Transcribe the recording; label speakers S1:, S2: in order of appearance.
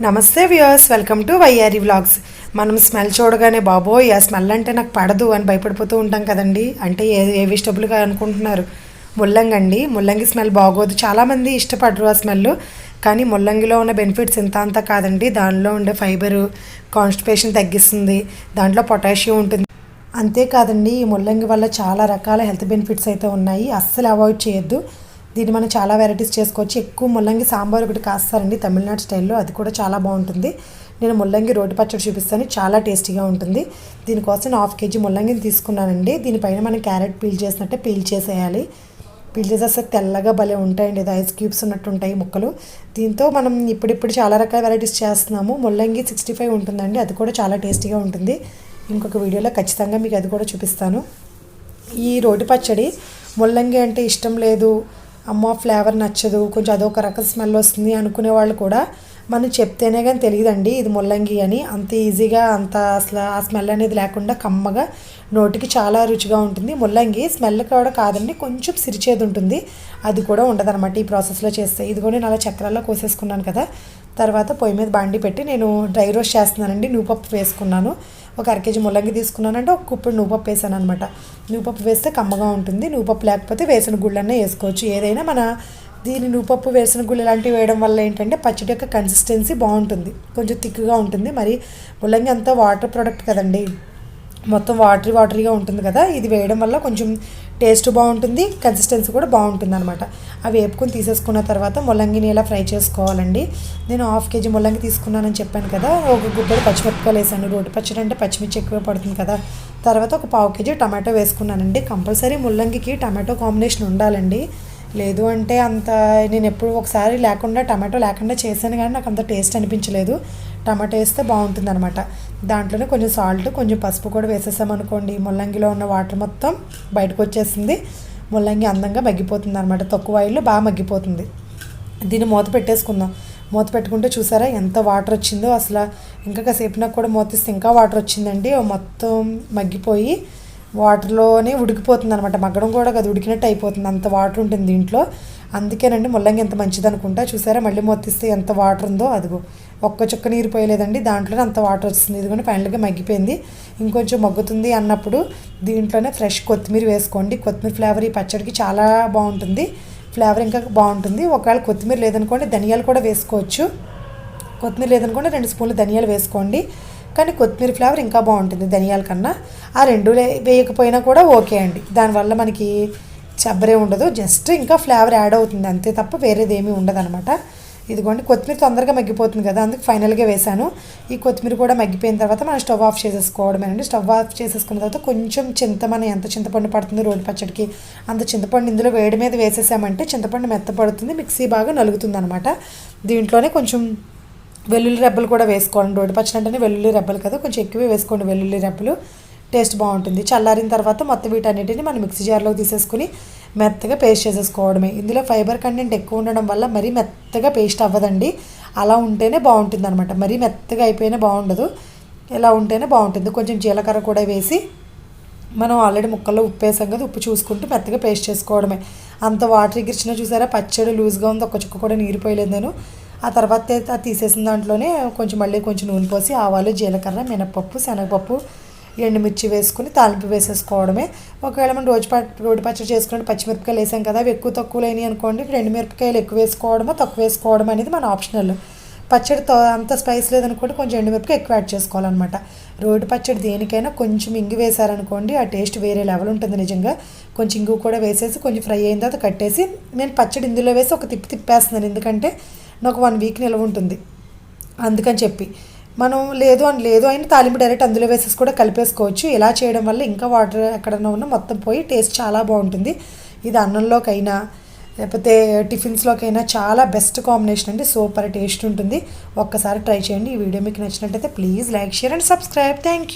S1: నమస్తే viewers welcome to YRE vlogs. మనం smell చూడగానే బాబోయ్ ఆ స్మెల్ అంటే నాకు పడదు అని భయపడిపోతూ ఉంటాం కదండి. అంటే ఏ ఏ వెజిటబుల్గా అనుకుంటున్నారు? ముల్లంగి అండి. ముల్లంగి స్మెల్ బాగోదు. చాలామంది ఇష్టపడరు ఆ స్మెల్. కానీ ముల్లంగిలో ఉన్న బెనిఫిట్స్ ఇంత అంత కాదండి. దానిలో ఉండే ఫైబరు కాన్స్టిపేషన్ తగ్గిస్తుంది. దాంట్లో పొటాషియం ఉంటుంది. అంతేకాదండి ఈ ముల్లంగి వల్ల చాలా రకాల హెల్త్ బెనిఫిట్స్ అయితే ఉన్నాయి. అస్సలు అవాయిడ్ చేయొద్దు. దీన్ని మనం చాలా వెరైటీస్ చేసుకోవచ్చు. ఎక్కువ ముల్లంగి సాంబార్ ఒకటి కాస్తారండి తమిళనాడు స్టైల్లో. అది కూడా చాలా బాగుంటుంది. నేను ముల్లంగి రోటి పచ్చడి చూపిస్తాను. చాలా టేస్టీగా ఉంటుంది. దీనికోసం నేను హాఫ్ కేజీ ముల్లంగిని తీసుకున్నానండి. దీనిపైన మనం క్యారెట్ పీల్ చేసినట్టే పీల్ చేసేయాలి. పీల్ చేసేస్తే తెల్లగా భలే ఉంటాయండి. ఇది ఐస్ క్యూబ్స్ ఉన్నట్టు ఉంటాయి ముక్కలు. దీంతో మనం ఇప్పుడిప్పుడు చాలా రకాల వెరైటీస్ చేస్తున్నాము. ముల్లంగి సిక్స్టీ ఫైవ్ ఉంటుందండి. అది కూడా చాలా టేస్టీగా ఉంటుంది. ఇంకొక వీడియోలో ఖచ్చితంగా మీకు అది కూడా చూపిస్తాను. ఈ రోటి పచ్చడి ముల్లంగి అంటే ఇష్టం లేదు. అమ్మ ఫ్లేవర్ నచ్చదు కొంచెం అదొక రకం స్మెల్ వస్తుంది అనుకునే వాళ్ళు కూడా మనం చెప్తేనే కానీ తెలియదండి ఇది ముల్లంగి అని. అంత ఈజీగా అంత అసలు ఆ స్మెల్ అనేది లేకుండా కమ్మగా నోటికి చాలా రుచిగా ఉంటుంది. ముల్లంగి స్మెల్ కూడా కాదండి కొంచెం సిరిచేది ఉంటుంది. అది కూడా ఉండదన్నమాట ఈ ప్రాసెస్లో చేస్తే. ఇది కూడా నేను అలా చక్రాల్లో కోసేసుకున్నాను కదా తర్వాత పొయ్యి మీద బాండి పెట్టి నేను డ్రై రోస్ట్ చేస్తున్నానండి నూపప్పు వేసుకున్నాను. ఒక అర కేజీ ముల్లంగి తీసుకున్నానంటే ఒక కుప్పుడు నువ్వుపప్పు వేసాను అనమాట నువ్వుపప్పు వేస్తే కమ్మగా ఉంటుంది. నువ్వుపప్పు లేకపోతే వేసిన గుళ్ళన్నా వేసుకోవచ్చు. ఏదైనా మన దీని నువ్వుపప్పు వేసిన గుళ్ళు ఇలాంటివి వేయడం వల్ల ఏంటంటే పచ్చడి యొక్క కన్సిస్టెన్సీ బాగుంటుంది. కొంచెం థిక్గా ఉంటుంది. మరి ముల్లంగి అంతా వాటర్ ప్రోడక్ట్ కదండి. మొత్తం వాటరీ వాటరీగా ఉంటుంది కదా. ఇది వేయడం వల్ల కొంచెం టేస్ట్ బాగుంటుంది కన్సిస్టెన్సీ కూడా బాగుంటుంది అనమాట అవి వేపుకొని తీసేసుకున్న తర్వాత ముల్లంగిని ఎలా ఫ్రై చేసుకోవాలండి. నేను హాఫ్ కేజీ ముల్లంగి తీసుకున్నానని చెప్పాను కదా. ఒక గుబ్బడి పచ్చిమిరపకాయలు వేసాను. రోటి పచ్చడి అంటే పచ్చిమిర్చి ఎక్కువ పడుతుంది కదా. తర్వాత ఒక పావు కేజీ టమాటో వేసుకున్నానండి. కంపల్సరీ ముల్లంగికి టమాటో కాంబినేషన్ ఉండాలండి. లేదు అంటే అంత నేను ఎప్పుడు ఒకసారి లేకుండా టమాటో లేకుండా చేశాను కానీ నాకు అంత టేస్ట్ అనిపించలేదు. టమాటో వేస్తే బాగుంటుంది అనమాట దాంట్లోనే కొంచెం సాల్ట్ కొంచెం పసుపు కూడా వేసేసామనుకోండి. ముల్లంగిలో ఉన్న వాటర్ మొత్తం బయటకు వచ్చేసింది ముల్లంగి అందంగా మగ్గిపోతుంది అనమాట తక్కువ ఆయిల్లో బాగా మగ్గిపోతుంది. దీన్ని మూత పెట్టేసుకుందాం. మూత పెట్టుకుంటే చూసారా ఎంత వాటర్ వచ్చిందో అసలు. ఇంకా కాసేపు నాకు కూడా మూతిస్తే ఇంకా వాటర్ వచ్చిందండి. మొత్తం మగ్గిపోయి వాటర్లోనే ఉడికిపోతుంది అనమాట మగ్గడం కూడా కదా ఉడికినట్టు అయిపోతుంది. అంత వాటర్ ఉంటుంది దీంట్లో. అందుకేనండి ముల్లంగి ఎంత మంచిది అనుకుంటా చూసారా మళ్ళీ మొత్తిస్తే ఎంత వాటర్ ఉందో అదిగో. ఒక్క చుక్క నీరు పోయలేదండి. దాంట్లోనే అంత వాటర్ వస్తుంది. ఇదిగోండి ఫైనల్గా మగ్గిపోయింది. ఇంకొంచెం మగ్గుతుంది అన్నప్పుడు దీంట్లోనే ఫ్రెష్ కొత్తిమీర వేసుకోండి. కొత్తిమీర ఫ్లేవర్ ఈ పచ్చడికి చాలా బాగుంటుంది. ఫ్లేవర్ ఇంకా బాగుంటుంది. ఒకవేళ కొత్తిమీర లేదనుకోండి ధనియాలు కూడా వేసుకోవచ్చు. కొత్తిమీర లేదనుకోండి రెండు స్పూన్లు ధనియాలు వేసుకోండి. కానీ కొత్తిమీర ఫ్లేవర్ ఇంకా బాగుంటుంది ధనియాల కన్నా. ఆ రెండు లే- వేయకపోయినా కూడా ఓకే అండి. దానివల్ల మనకి చబ్బరే ఉండదు. జస్ట్ ఇంకా ఫ్లేవర్ యాడ్ అవుతుంది అంతే తప్ప వేరేది ఏమీ ఉండదు అనమాట ఇదిగోండి కొత్తిమీర తొందరగా మగ్గిపోతుంది కదా అందుకు ఫైనల్గా వేశాను. ఈ కొత్తిమీర కూడా మగ్గిపోయిన తర్వాత మనం స్టవ్ ఆఫ్ చేసేసుకోవడమేనండి. స్టవ్ ఆఫ్ చేసేసుకున్న తర్వాత కొంచెం చింతమని ఎంత చింతపండు పడుతుంది రోడ్డు పచ్చడికి అంత చింతపండు ఇందులో వేడి మీద వేసేసామంటే చింతపండు మెత్తపడుతుంది మిక్సీ బాగా నలుగుతుంది అనమాట దీంట్లోనే కొంచెం వెల్లుల్లి రెబ్బలు కూడా వేసుకోండి రోడ్డు పచ్చడి అంటేనే వెల్లుల్లి రెబ్బలు కదా కొంచెం ఎక్కువే వేసుకోండి వెల్లుల్లి రెబ్బలు. టేస్ట్ బాగుంటుంది. చల్లారిన తర్వాత మొత్తం వీటన్నిటిని మనం మిక్సీ జార్లోకి తీసేసుకుని మెత్తగా పేస్ట్ చేసేసుకోవడమే. ఇందులో ఫైబర్ కంటెంట్ ఎక్కువ ఉండడం వల్ల మరీ మెత్తగా పేస్ట్ అవ్వదండి. అలా ఉంటేనే బాగుంటుంది అనమాట మరీ మెత్తగా అయిపోయినా బాగుండదు. ఇలా ఉంటేనే బాగుంటుంది. కొంచెం జీలకర్ర కూడా వేసి మనం ఆల్రెడీ ముక్కల్లో ఉప్పు వేసాం కదా ఉప్పు చూసుకుంటూ మెత్తగా పేస్ట్ చేసుకోవడమే. అంత వాటర్ ఎగిరిచినా చూసారా? పచ్చడి లూజ్గా ఉంది. ఒక్క చుక్క కూడా నీరు పోయలేదు నేను. ఆ తర్వాత అది తీసేసిన దాంట్లోనే కొంచెం మళ్ళీ కొంచెం నూనె పోసి ఆవాలు జీలకర్ర మినపప్పు శనగపప్పు ఎండుమిర్చి వేసుకుని తాలింపు వేసేసుకోవడమే. ఒకవేళ మనం రోజు రోడ్డు పచ్చడి చేసుకుంటే పచ్చిమిరపకాయలు వేసాం కదా అవి ఎక్కువ తక్కువ లేని అనుకోండి రెండు మిరపకాయలు ఎక్కువ వేసుకోవడమో తక్కువ వేసుకోవడం అనేది మన ఆప్షనల్. పచ్చడి తో- అంత స్పైస్ లేదనుకోండి కొంచెం ఎండుమిరపకాయ ఎక్కువ యాడ్ చేసుకోవాలన్నమాట. రోడ్డు పచ్చడి దేనికైనా కొంచెం ఇంగు వేశారనుకోండి ఆ టేస్ట్ వేరే లెవెల్ ఉంటుంది నిజంగా. కొంచెం ఇంగు కూడా వేసేసి కొంచెం ఫ్రై అయిన తర్వాత కట్టేసి నేను పచ్చడి ఇందులో వేసి ఒక తిప్పి తిప్పేస్తున్నాను. ఎందుకంటే నాకు వన్ వీక్ నిల్వ ఉంటుంది. అందుకని చెప్పి. మనం లేదు అని లేదు అయినా తాలింపు డైరెక్ట్ అందులో వేసేసి కూడా కలిపేసుకోవచ్చు. ఇలా చేయడం వల్ల ఇంకా వాటర్ ఎక్కడన్నా ఉన్నా మొత్తం పోయి టేస్ట్ చాలా బాగుంటుంది. ఇది అన్నంలోకైనా లేకపోతే టిఫిన్స్లోకైనా చాలా బెస్ట్ కాంబినేషన్ అండి. సూపర్ టేస్ట్ ఉంటుంది. ఒక్కసారి ట్రై చేయండి. ఈ వీడియో మీకు నచ్చినట్టయితే please like share and subscribe. Thank you.